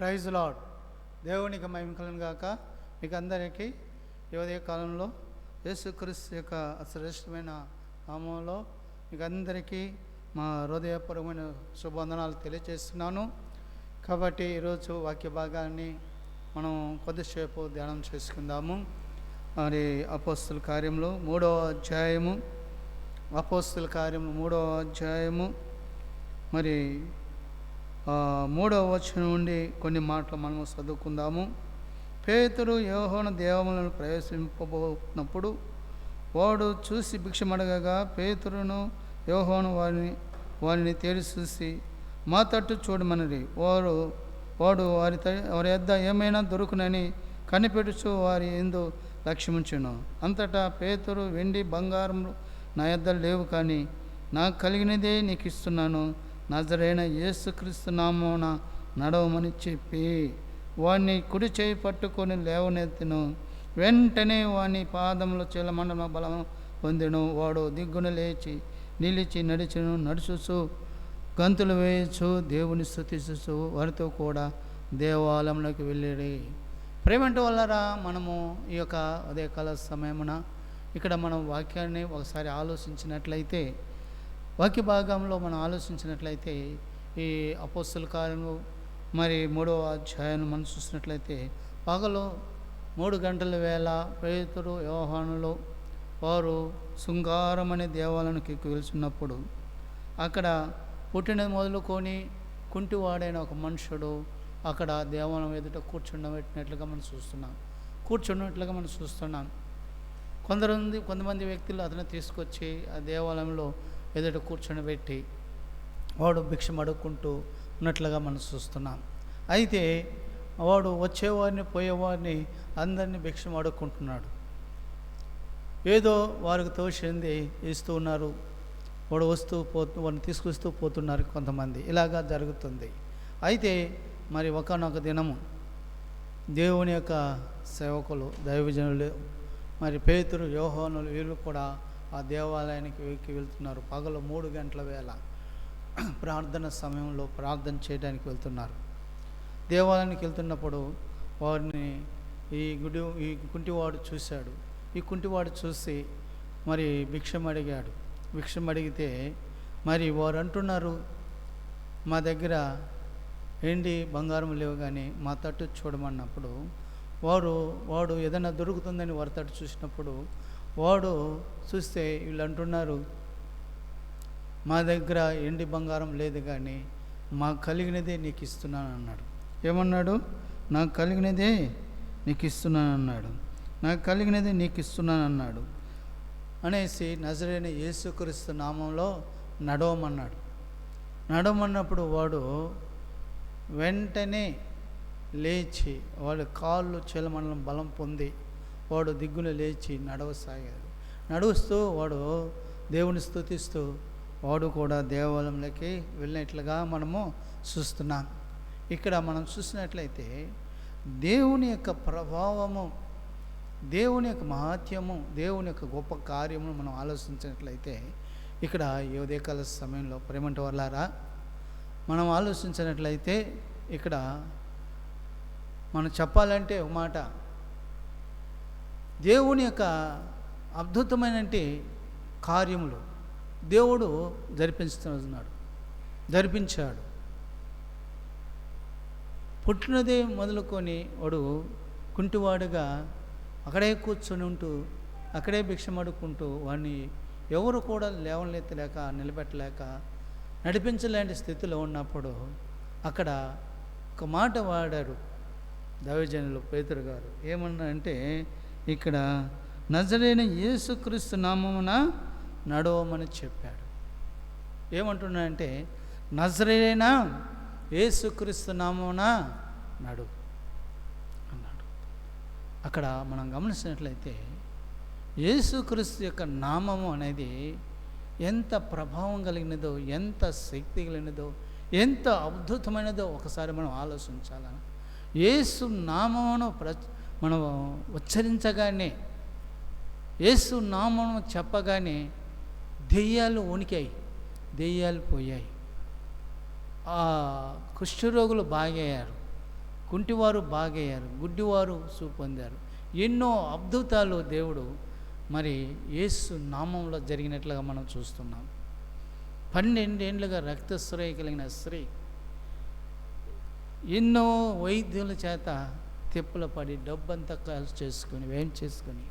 Praise lord దేవునికి మహిమకలను గాక. మీకు అందరికీ ఉదయ కాలంలో యేసుక్రీస్తు యొక్క శ్రేష్టమైన నామంలో మీకు అందరికీ మా హృదయపూర్వమైన శుభవందనాలు తెలియజేస్తున్నాను. కాబట్టి ఈరోజు వాక్య భాగాన్ని మనం కొద్దిసేపు ధ్యానం చేసుకుందాము. మరి అపోస్తుల కార్యంలో మూడవ అధ్యాయము అపోస్తుల కార్యము మూడవ అధ్యాయము. మరి మూడవ వచనం నుండి కొన్ని మాటలు మనము చదువుకుందాము. పేతురు యోహోన దేవములను ప్రవేశింపబోతున్నప్పుడు వాడు చూసి భిక్షమడగగా పేతురును యోహోను వారిని వారిని తేలి చూసి మా తట్టు చూడమనరి. వారు వాడు వారి త వారి యొద్ద ఏమైనా దొరుకునని కనిపెడుచు వారి ఎందు లక్ష్యముంచును. అంతటా పేతురు వెండి బంగారం నా యొద్ద లేవు కానీ నాకు కలిగినదే నీకు ఇస్తున్నాను నజరైన యేసుక్రీస్తు నామోన నడవమని చెప్పి వాణ్ణి కుడి చేయి పట్టుకొని లేవనెత్తిను. వెంటనే వాని పాదములు చీలమండల బలం పొందెను. వాడు దిగ్గున లేచి నిలిచి నడిచెను నడుచుచు గంతులు వేయచ్చు దేవుని స్థుతిస్తూ వారితో కూడా దేవాలయంలోకి వెళ్ళేది ప్రేమంటే వల్లరా మనము ఈ యొక్క ఉదయకాల సమయమున ఇక్కడ మనం వాక్యాన్ని ఒకసారి ఆలోచించినట్లయితే వాక్య భాగంలో మనం ఆలోచించినట్లయితే ఈ అపోస్తుల కార్యము మరి మూడవ అధ్యాయాన్ని మనం చూసినట్లయితే పగలు మూడు గంటల వేళ పేతురు వ్యవహానులు వారు శృంగారం అనే దేవాలయానికి వెళ్తున్నప్పుడు అక్కడ పుట్టిన మొదలుకొని కుంటివాడైన ఒక మనుషుడు అక్కడ దేవాలయం ఎదుట కూర్చుండబెట్టినట్లుగా మనం చూస్తున్నాం. కూర్చున్నట్లుగా మనం చూస్తున్నాం. కొందరు కొంతమంది వ్యక్తులు అతను తీసుకొచ్చి ఆ దేవాలయంలో ఎదుట కూర్చుండబెట్టి వాడు భిక్షం అడుక్కుంటూ ఉన్నట్లుగా మనం చూస్తున్నాం. అయితే వాడు వచ్చేవారిని పోయేవారిని అందరినీ భిక్షం అడుక్కుంటున్నాడు. ఏదో వారికి తోచింది ఇస్తూ ఉన్నారు. వాడు వస్తూ పోతూ వాడిని తీసుకొస్తూ పోతున్నారు కొంతమంది. ఇలాగా జరుగుతుంది. అయితే మరి ఒకనొక దినము దేవుని యొక్క సేవకులు దైవజనులు మరి పేతురు యోహోనులు వీళ్ళు కూడా ఆ దేవాలయానికి వెక్కి వెళ్తున్నారు. పగలు మూడు గంటల వేళ ప్రార్థన సమయంలో ప్రార్థన చేయడానికి వెళ్తున్నారు. దేవాలయానికి వెళ్తున్నప్పుడు వారిని ఈ గుడి ఈ కుంటివాడు చూశాడు. ఈ కుంటివాడు చూసి మరి భిక్షం అడిగాడు. భిక్షం అడిగితే మరి వారు అంటున్నారు మా దగ్గర ఏంటి బంగారం లేవు కానీ మా తట్టు చూడమన్నప్పుడు వాడు వాడు ఏదైనా దొరుకుతుందని వారి తట్టు చూసినప్పుడు వాడు చూస్తే వీళ్ళు అంటున్నారు మా దగ్గర ఎండి బంగారం లేదు కానీ మాకు కలిగినదే నీకు ఇస్తున్నాను అన్నాడు. ఏమన్నాడు? నాకు కలిగినదే నీకు ఇస్తున్నాను అన్నాడు. నాకు కలిగినదే నీకు ఇస్తున్నాను అన్నాడు. అనేసి నజరైన యేసుక్రీస్తు నామంలో నడవమన్నాడు. నడవమన్నప్పుడు వాడు వెంటనే లేచి వాడు కాళ్ళు చీలమండలం బలం పొంది వాడు దిగ్గున లేచి నడవసాగాడు. నడుస్తూ వాడు దేవుని స్తుతిస్తూ వాడు కూడా దేవాలయంలోకి వెళ్ళినట్లుగా మనము చూస్తున్నాం. ఇక్కడ మనం చూసినట్లయితే దేవుని యొక్క ప్రభావము దేవుని యొక్క మహాత్యము దేవుని యొక్క గొప్ప కార్యమును మనం ఆలోచించినట్లయితే ఇక్కడ ఈ సమయంలో ప్రేమంట వల్లారా మనం ఆలోచించినట్లయితే ఇక్కడ మనం చెప్పాలంటే ఒక మాట. దేవుని యొక్క అద్భుతమైన కార్యములు దేవుడు జరిపించుతున్నాడు జరిపించాడు. పుట్టినదే మొదలుకొని వాడు కుంటివాడుగా అక్కడే కూర్చొని ఉంటూ అక్కడే భిక్షమడుకుంటూ వాడిని ఎవరు కూడా లేవనెత్తలేక నిలబెట్టలేక నడిపించలేని స్థితిలో ఉన్నప్పుడు అక్కడ ఒక మాట వాడారు దైవజనులు పేతురు గారు. ఏమన్నా అంటే ఇక్కడ నజరైన యేసుక్రీస్తు నామమున నడవమని చెప్పాడు. ఏమంటున్నాడంటే నజరైన యేసుక్రీస్తు నామమున నడువు అక్కడ మనం గమనించినట్లయితే యేసుక్రీస్తు యొక్క నామము అనేది ఎంత ప్రభావం కలిగినదో ఎంత శక్తి కలిగినదో ఎంత అద్భుతమైనదో ఒకసారి మనం ఆలోచించాలని? యేసు నామమును ప్ర మనం ఉచ్చరించగానే యేసు నామం చెప్పగానే దెయ్యాలు వణికాయి దెయ్యాలు పోయాయి. ఆ కుష్ఠరోగులు బాగయ్యారు. కుంటివారు బాగయ్యారు గుడ్డివారు చూపొందారు ఎన్నో అద్భుతాలు దేవుడు మరి యేసు నామంలో జరిగినట్లుగా మనం చూస్తున్నాం. పన్నెండేండ్లుగా రక్తస్రాయి కలిగిన స్త్రీ ఎన్నో వైద్యుల చేత తిప్పలు పడి డబ్బంతా ఖర్చు చేసుకొని వ్యయం చేసుకొని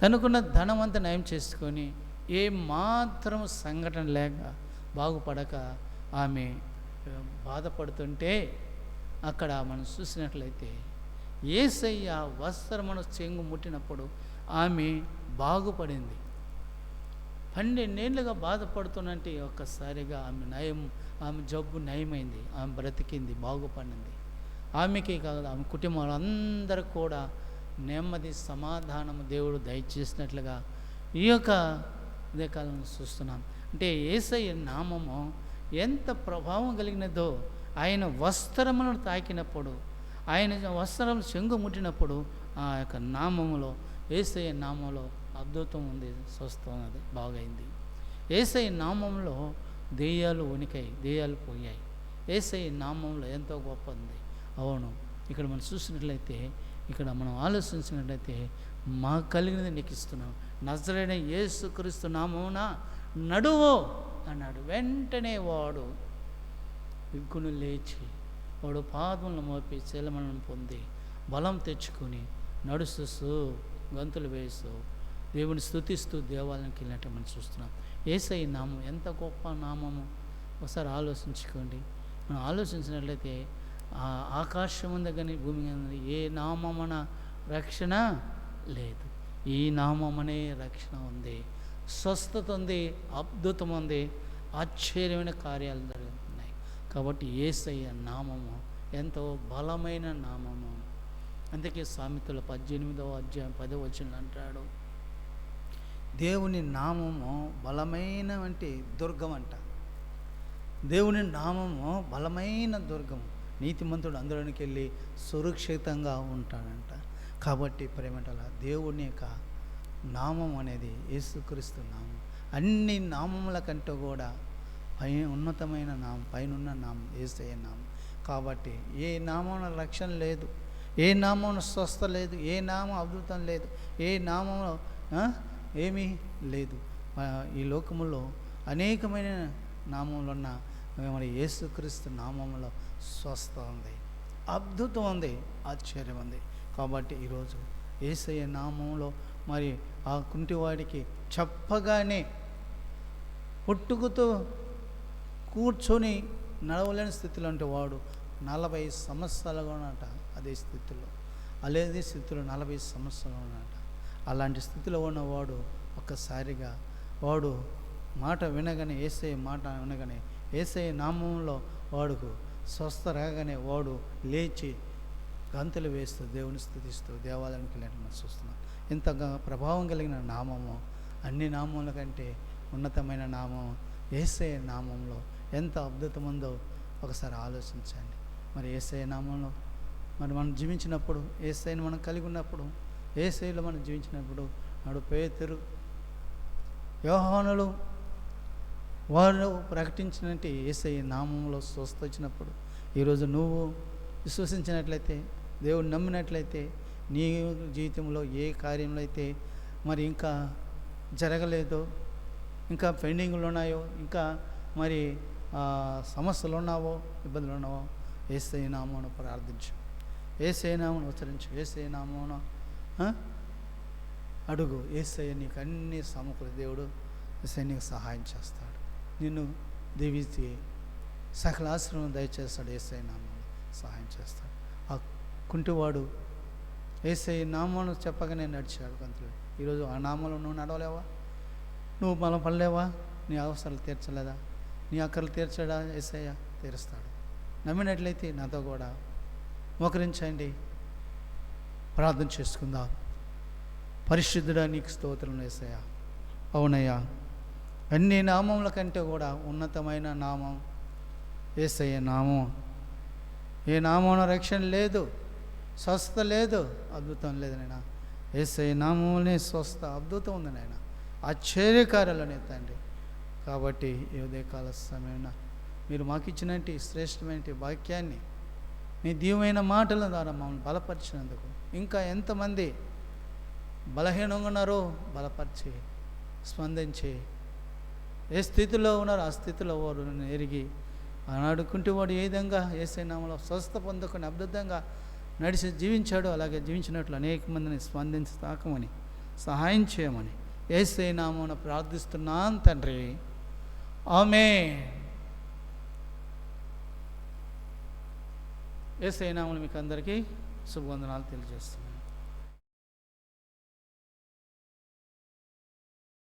తనకున్న ధనం అంతా నయం చేసుకొని ఏ మాత్రం సంఘటన లేక బాగుపడక ఆమె బాధపడుతుంటే అక్కడ మనం చూసినట్లయితే ఏసయ్య వస్త్రమును చెంగు ముట్టినప్పుడు ఆమె బాగుపడింది. పన్నెండేళ్ళుగా బాధపడుతున్నంటే ఒక్కసారిగా ఆమె నయం ఆమె జబ్బు నయమైంది ఆమె బ్రతికింది బాగుపడింది. ఆమెకే కాదు ఆమె కుటుంబాలు అందరూ కూడా నెమ్మది సమాధానము దేవుడు దయచేసినట్లుగా ఈ యొక్క ఇదే చూస్తున్నాం. అంటే ఏసయ్య నామము ఎంత ప్రభావం కలిగినదో ఆయన వస్త్రములను తాకినప్పుడు ఆయన వస్త్రం చెంగు ముట్టినప్పుడు ఆ యొక్క నామములో ఏసయ్య నామంలో అద్భుతం ఉంది స్వస్థం అది బాగైంది. ఏసై నామంలో దెయ్యాలు ఉనికాయి దెయ్యాలు పోయాయి. ఏసై నామంలో ఎంతో గొప్ప ఉంది. అవును ఇక్కడ మనం చూసినట్లయితే ఇక్కడ మనం ఆలోచించినట్లయితే మాకు కలిగినది నీకు ఇస్తున్నాం. నజరైన యేసుక్రీస్తు నామమున నడువో అన్నాడు. వెంటనే వాడు విగ్గును లేచి వాడు పాదములను మోపి చీలమలను పొంది బలం తెచ్చుకొని నడుస్తూ గంతులు వేస్తూ దేవుని స్థుతిస్తూ దేవాలయానికి వెళ్ళినట్టు మనం చూస్తున్నాం. ఏసై నామం ఎంత గొప్ప నామము? ఒకసారి ఆలోచించుకోండి. మనం ఆలోచించినట్లయితే ఆ ఆకాశం ఉంది కానీ భూమి ఉంది. ఏ నామమన రక్షణ లేదు. ఈ నామమనే రక్షణ ఉంది. స్వస్థత ఉంది అద్భుతం ఉంది ఆశ్చర్యమైన కార్యాలు కాబట్టి ఏసయ్య నామము ఎంతో బలమైన నామము. అందుకే సామెతల పద్దెనిమిదవ అధ్యాయం పదవ వచ్చిన అంటాడు దేవుని నామము బలమైన వంటి దుర్గం అంట. దేవుని నామము బలమైన దుర్గం నీతిమంతుడు అందులోనికి వెళ్ళి సురక్షితంగా ఉంటాడంట. కాబట్టి ప్రేమటల దేవుని యొక్క నామం అనేది యేసుక్రీస్తు నామం. అన్ని నామముల కంటే కూడా పై ఉన్నతమైన నామం పైనున్న నామం ఏసయ నామం. కాబట్టి ఏ నామం రక్షణ లేదు ఏ నామం స్వస్థ లేదు ఏ నామం అద్భుతం లేదు ఏ నామంలో ఏమీ లేదు. ఈ లోకములో అనేకమైన నామంలో ఉన్న మరి యేసుక్రీస్తు నామంలో స్వస్థ ఉంది అద్భుతం ఉంది ఆశ్చర్యం ఉంది. కాబట్టి ఈరోజు ఏసయ్య నామంలో మరి ఆ కుంటివాడికి చెప్పగానే పుట్టుకతో కూర్చొని నడవలేని స్థితిలో అంటే వాడు నలభై సంవత్సరాలుగా ఉన్నట అదే స్థితిలో. అదే స్థితిలో నలభై సంవత్సరాలు ఉన్నట అలాంటి స్థితిలో ఉన్నవాడు ఒక్కసారిగా వాడు మాట వినగానే ఏసే మాట వినగానే ఏసే నామంలో వాడుకు స్వస్థ రాగానే వాడు లేచి గంతులు వేస్తూ దేవుని స్థుతిస్తూ దేవాలయానికి వెళ్ళినట్టు మనం చూస్తున్నాం. ఇంత ప్రభావం కలిగిన నామము అన్ని నామముల కంటే ఉన్నతమైన నామం ఏసే నామంలో ఎంత అద్భుతం ఉందో ఒకసారి ఆలోచించండి. మరి ఏసఐ నామంలో మరి మనం జీవించినప్పుడు ఏసైని మనం కలిగి ఉన్నప్పుడు ఏసైలో మనం జీవించినప్పుడు నాడు పేతురు వ్యవహానులు వారు ప్రకటించినట్టు ఏసై నామంలో స్వస్థ వచ్చినప్పుడు. ఈరోజు నువ్వు విశ్వసించినట్లయితే దేవుడు నమ్మినట్లయితే నీ జీవితంలో ఏ కార్యంలో అయితే మరి ఇంకా జరగలేదో ఇంకా పెండింగ్లు ఉన్నాయో ఇంకా మరి సమస్యలు ఉన్నావో ఇబ్బందులు ఉన్నావో ఏసై నామమును ప్రార్థించు. ఏసై నామను ఉచ్చరించు. ఏసై నామమును అడుగు. ఏసయ్య నీకు అన్ని సమకూరు దేవుడు. ఏసయ్య నీకు సహాయం చేస్తాడు. నిన్ను దీవించి సకల ఆశ్రమం దయచేస్తాడు. ఏసఐ నామంలో సహాయం చేస్తాడు. ఆ కుంటివాడు ఏసఐ నామాను చెప్పగానే నడిచాడు కొంత ఈరోజు ఆ నామంలో నువ్వు నడవలేవా? నువ్వు మనం పడలేవా? నీ అవసరాలు తీర్చలేదా? నీ అక్కర్లు తీర్చడా? ఏసయ్య తీరుస్తాడు. నమ్మినట్లయితే నాతో కూడా మోకరించండి. ప్రార్థన చేసుకుందాం. పరిశుద్ధుడా నీకు స్తోత్రం వేసయ్యా అవునయ్యా. అన్ని నామముల కంటే కూడా ఉన్నతమైన నామం ఏసయ్య నామం. ఏ నామం రక్షణ లేదు స్వస్థత లేదు అద్భుతం లేదు నాయన. ఏసై నామంలోనే స్వస్థ అద్భుతం ఉంది నాయన. ఆశ్చర్యకార్యాలనే తండ్రి. కాబట్టి ఈ ఉదయకాల సమయమున మీరు మాకు ఇచ్చినట్టు శ్రేష్టమైన వాక్యాన్ని మీ దీవమైన మాటల ద్వారా మమ్మల్ని బలపరిచినందుకు ఇంకా ఎంతమంది బలహీనంగా ఉన్నారో బలపరిచి స్పందించి ఏ స్థితిలో ఉన్నారో ఆ స్థితిలో వారు ఎరిగి ఆనాడుకుంటే వాడు ఏ విధంగా ఏసైనామలో స్వస్థ పొందుకొని అబద్ధంగా నడిచి జీవించాడు అలాగే జీవించినట్లు అనేక మందిని స్పందించి తాకమని సహాయం చేయమని ఏసైనామను ప్రార్థిస్తున్నాను తండ్రి. ఆమె ఏసైనామలు మీకు అందరికీ శుభవందనాలు తెలియజేస్తున్నాను